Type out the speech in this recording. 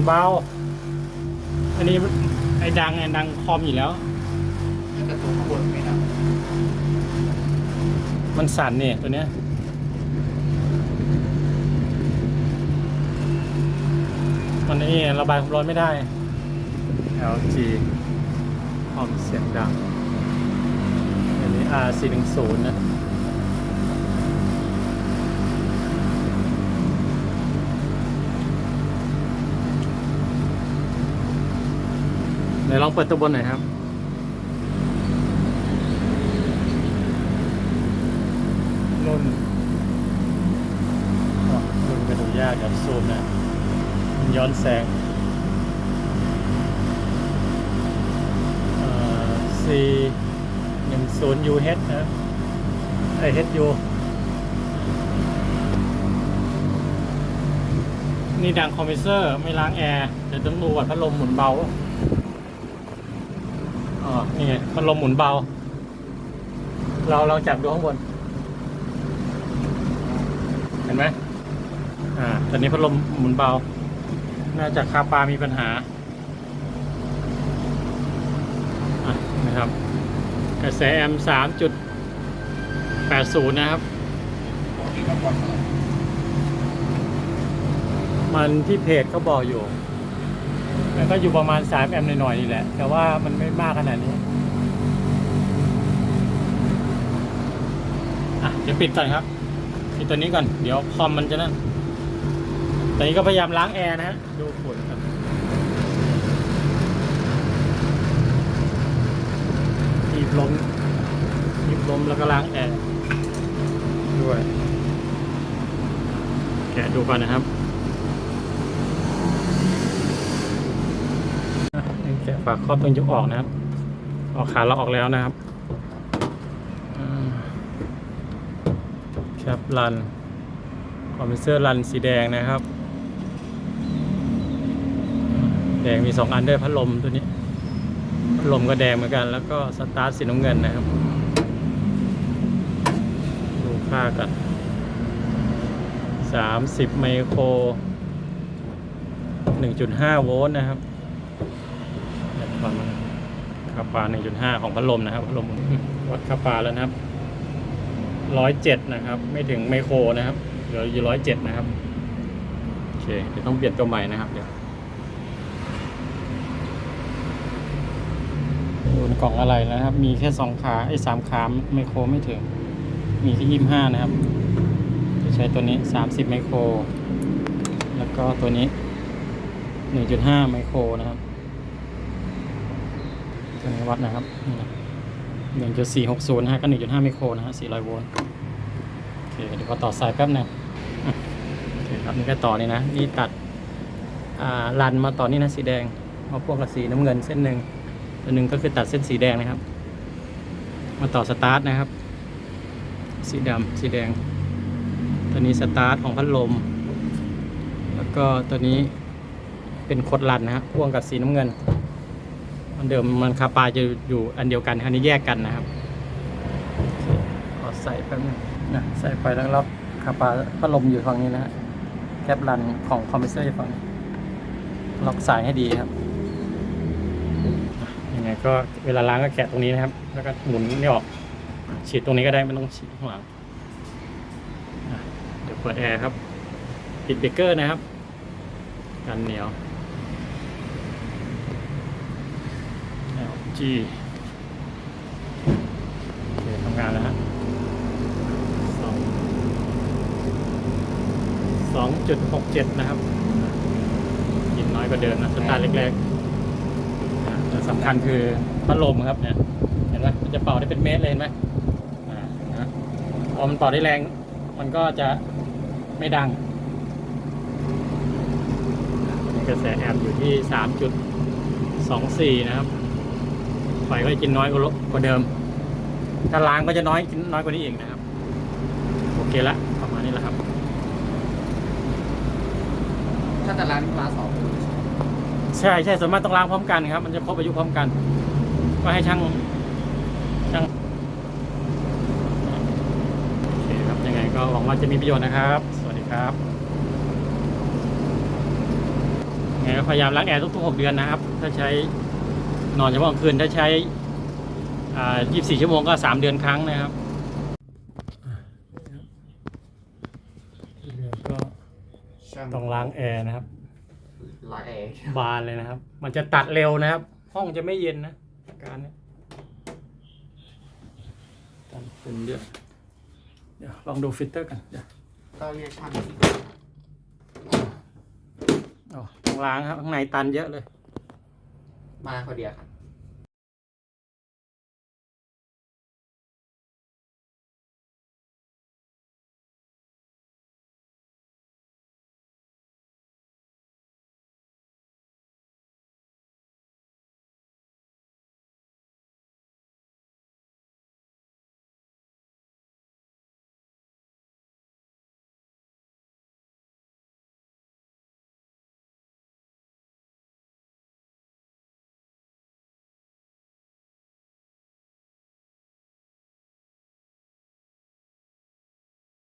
หมุนเบาอันนี้ไอ้ดังไอ้ดังคอมอยู่แล้วแล้วก็ตัวข้างบนไม่ดับมันสั่นเนี่ยตัวเนี้ยมันนี่ระบายความร้อนไม่ได้ LG คอมเสียงดัง อันนี้ R410 นะ ไหนลองเปิดตัวบนหน่อยครับรุ่นอ๋อรุ่นกระดูยากเดี๋ยวซูมนะมันย้อนแสงเอ่อ C หนึ่งศูนย์ UH นะไอ HU นี่ดังคอมเพรสเซอร์ไม่ล้างแอร์เดี๋ยวต้องดูว่าพัดลมหมุนเบา อ๋อ นี่ไงพัดลมหมุนเบา เราลองจับดูข้างบน เห็นไหมอ่าตอนนี้พัดลมหมุนเบา น่าจะคาปามีปัญหาอะนะครับ กระแสแอมสามจุดแปดศูนย์นะครับมันที่เพจเขาบอกอยู่ แล้วก็อยู่ประมาณสามแอมป์หน่อยๆนี่แหละ แต่ว่ามันไม่มากขนาดนี้ อะเดี๋ยวปิดก่อนครับปิดตัวนี้ก่อน เดี๋ยวคอมมันจะนั่นตอนนี้ก็พยายามล้างแอร์นะฮะ ดูฝุ่นครับบีบลมบีบลมแล้วก็ล้างแอร์ด้วย แกะดูก่อนนะครับ แกะ ฝากครอบตรงยุกออกนะครับ ออกขาเราออกแล้วนะครับแคปรันคอมเพิวเซอร์รันสีแดงนะครับ แดงมีสองอันด้วยพัดลมตัวนี้พัดลมก็แดงเหมือนกัน แล้วก็สตาร์ทสีน้ำเงินนะครับ ดูค่ากันสามสิบไมโครหนึ่งจุดห้าโวลต์นะครับ ปาคาปา1.5 ของพัดลมนะครับพัดลมวัดคาปาแล้วนะครับ107นะครับ ไม่ถึงไมโครนะครับเหลืออยู่107นะครับโอเคเดี๋ยวต้องเปลี่ยนตัวใหม่นะครับเดี๋ยวดูกล่องอะไรนะครับ มีแค่2ขาไอ้สามขาไมโครไม่ถึง มีที่25นะครับจะใช้ตัวนี้30ไมโคร แล้วก็ตัวนี้1.5ไมโครนะครับ ตัวนี้วัดนะครับหนึ่งจุดสี่หกศูนย์ฮะก็หนึ่งจุดห้าไมโครนะฮะสี่ร้อยโวลต์โอเคเดี๋ยวก็ต่อสายแป๊บหนึงอะโอเคครับนี่ก็ต่อนี่นะนี่ตัดอ่ารันมาต่อนี่นะสีแดงมาพวกกับสีน้ำเงินเส้นหนึ่งตัวหนึ่งก็คือตัดเส้นสีแดงนะครับ มาต่อสตาร์ทนะครับ สีดำสีแดง ตัวนี้สตาร์ทของพัดลม แล้วก็ตัวนี้เป็นโคดรันนะฮะพ่วงกับสีน้ำเงินันเดิมมันคาปาจะอยู่อันเดียวกันอันนี้แยกกันนะครับขอใส่แป๊บนึงนะใส่ไปแล้วล็อกคาปาพัดลมอยู่ฝั่งนี้นะฮะแคปรันของคอมเพรสเซอร์อยู่ฝั่งนี้ล็อกสายให้ดีครับยังไงก็เวลาล้างก็แกะตรงนี้นะครับ แล้วก็หมุนนี่ออกฉีดตรงนี้ก็ได้ไม่ต้องฉีดข้างหลังเดี๋ยวเปิดแอร์ครับ ปิดเบรกเกอร์นะครับ กันเหนียว LG โอเคทำงานแล้วฮะสองสองจุดหกเจ็ดนะครับยินน้อยกว่าเดิมนะสตาร์ทแรกๆอ่าแต่สำคัญคือพัดลมครับเนี่ยเห็นไหมมันจะเป่าได้เป็นเมตรเลยเห็นไหมอ่านะพอมันเป่าได้แรง มันก็จะไม่ดังกระแสแอมป์อยู่ที่สามจุดสองสี่นะครับ ไฟก็จะกินน้อยกว่ากว่าเดิม ถ้าล้างก็จะน้อยกินน้อยกว่านี้เอีกนะครับ โอเคละประมาณนี้แหละครับ ถ้าจะร้านมาสองใช่ใช่ส่วนมากต้องล้างพร้อมกันครับ มันจะครบอายุพร้อมกัน ก็ให้ช่างช่างโอเคครับยังไงก็หวังว่าจะมีประโยชน์นะครับ สวัสดีครับยังไงก็ก็พยายามล้างแอร์ทุกๆหกเดือนนะครับ ถ้าใช้ นอนเฉพาะกลางคืนถ้าใช้อ่า24 ชั่วโมงก็ 3 เดือนครั้งนะครับเรือก็ช่างต้องล้างแอร์นะครับล้างแอร์บานเลยนะครับ มันจะตัดเร็วนะครับ ห้องจะไม่เย็นนะอาการเนี้ยตันฝุ่นเยอะเดี๋ยวลองดูฟิลเตอร์กันเดี๋ยวก็เรียกช่างอ๋อต้องล้างครับข้างในตันเยอะเลย มาคนเดียวครับ